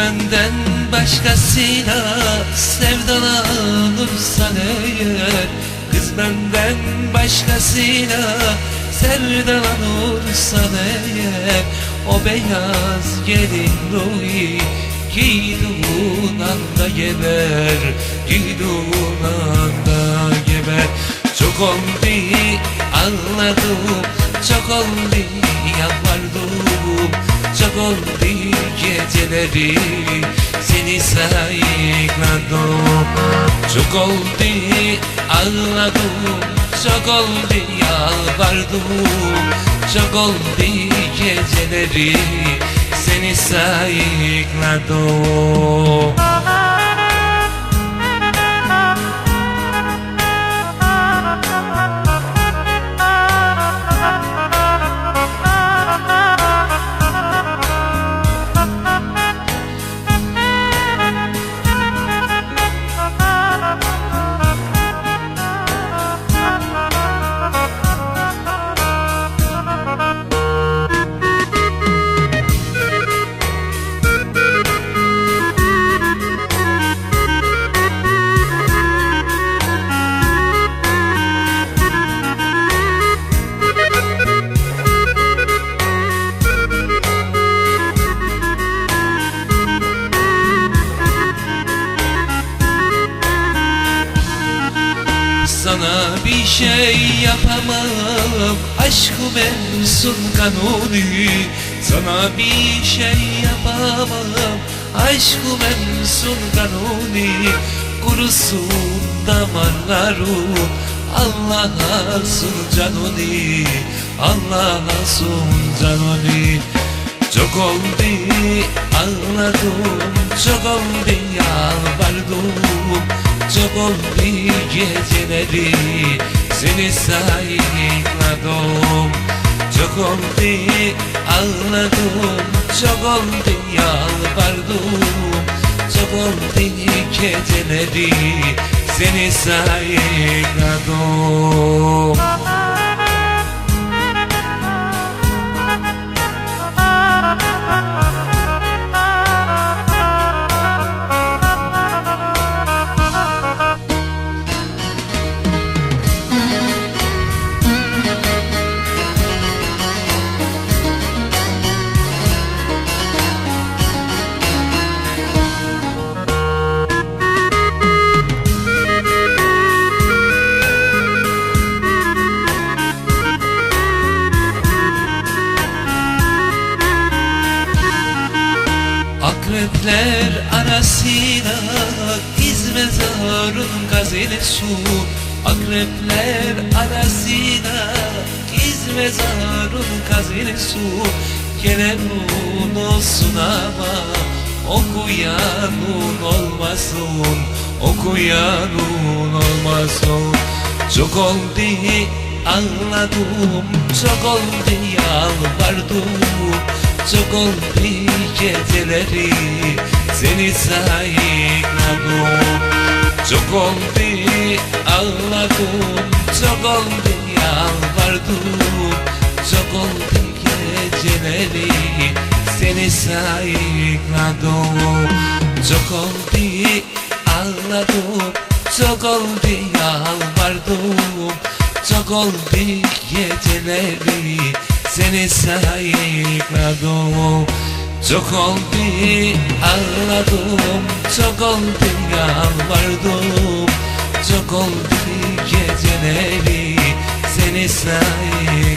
Benden başkasıyla sevdalanırsan eğer Kız benden başkasıyla sevdalanırsan eğer O beyaz gelin ruhi giyduğun anda geber Giyduğun anda geber. Çok oldu anladım Çok oldu yalvardım Çok oldu geceleri. Seni sayıkladım Çok oldu ağladım. Çok oldu yalvardım. Çok oldu geceleri. Seni sayıkladım bir şey yapamam. Aşkı mensun kanuni Sana bir şey yapamam. Aşkı mensun kanuni Kurusun damarlarım Allah'a sun canuni Allah'a sun canuni çok oldu ağladım Çok oldu yalvardım Çok oldu geceleri Seni sayıkladım Çok oldu ağladım. Çok oldu yalvardım. Çok oldu geceleri Seni sayıkladım Akrepler arasına iz mezarın gazeli su Akrepler arasına iz mezarın gazeli su Gelenin olsun ama okuyanın olmasın. Okuyanın olmasın. Çok oldu anladım Çok oldu yalvardım çok oldu geceleri seni sayıkladım Çok oldu ağladım Çok oldu yalvardım. Çok oldu geceleri seni sayıkladım Çok oldu ağladım Çok oldu yalvardım. Çok oldu geceleri seni sayıkladım Çok oldu ağladım Çok oldu yalvardım. Çok oldu geceleri. Seni sayıkladım